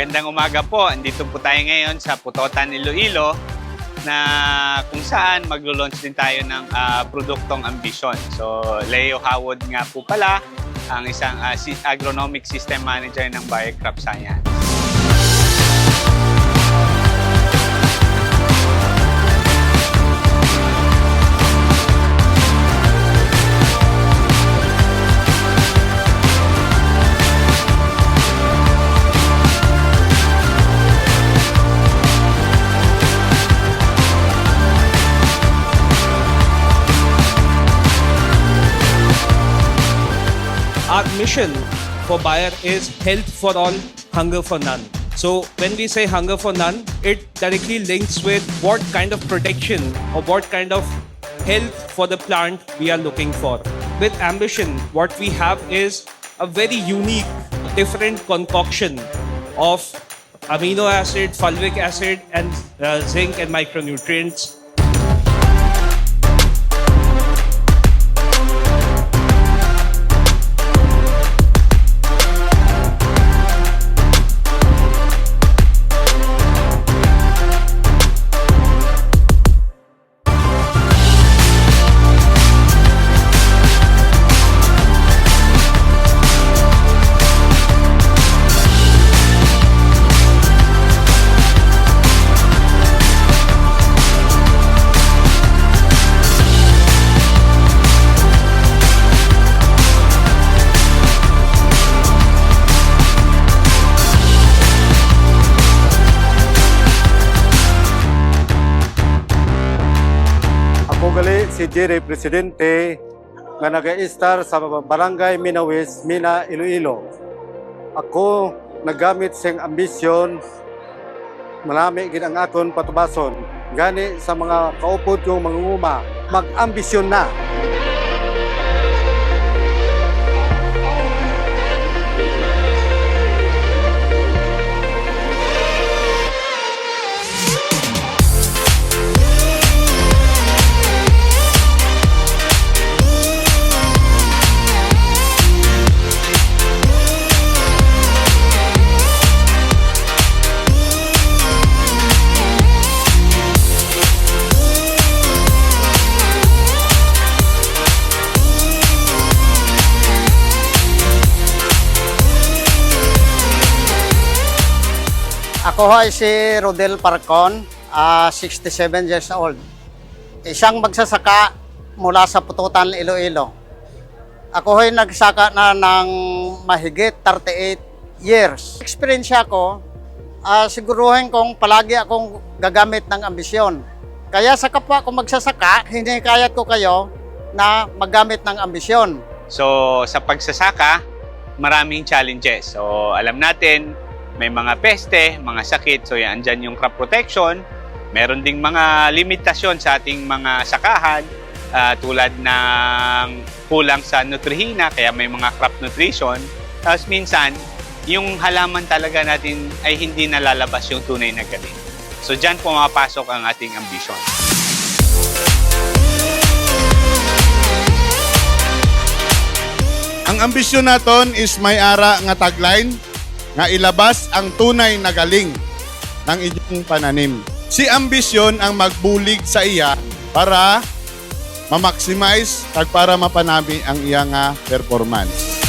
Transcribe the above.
magandang umaga po. Andito po tayo ngayon sa Putotan, Iloilo na kung saan maglo-launch din tayo ng ah, produktong Ambition. So, Leo Howard nga po pala ang isang si- agronomic system manager ng Bayer Crop Science. Our mission for Bayer is health for all, hunger for none. So when we say hunger for none, it directly links with what kind of protection or what kind of health for the plant we are looking for. With ambition, what we have is a very unique, different concoction of amino acid, fulvic acid, and uh, zinc and micronutrients si Jerry Presidente nga nag-star sa Barangay Minawis, Mina, Iloilo. Ako nagamit sing ambisyon malami gid ang akon patubason gani sa mga kaupod kong mangunguma mag-ambisyon na Ako ay si Rodel Parcon, ah, 67 years old. Isang magsasaka mula sa Pututan, Iloilo. Ako ay nagsaka na ng mahigit 38 years. Experience ko, ah, siguruhin kong palagi akong gagamit ng ambisyon. Kaya sa kapwa ko magsasaka, hinikayat ko kayo na maggamit ng ambisyon. So, sa pagsasaka, maraming challenges. So, alam natin, may mga peste, mga sakit. So, yan, andyan yung crop protection. Meron ding mga limitasyon sa ating mga sakahan ah, tulad ng kulang sa nutrihina, kaya may mga crop nutrition. Tapos minsan, yung halaman talaga natin ay hindi nalalabas yung tunay na galing. So, dyan pumapasok ang ating ambisyon. Ang ambisyon naton is may ara nga tagline nga ilabas ang tunay na galing ng inyong pananim. Si ambisyon ang magbulig sa iya para ma-maximize kag para mapanami ang iya nga performance.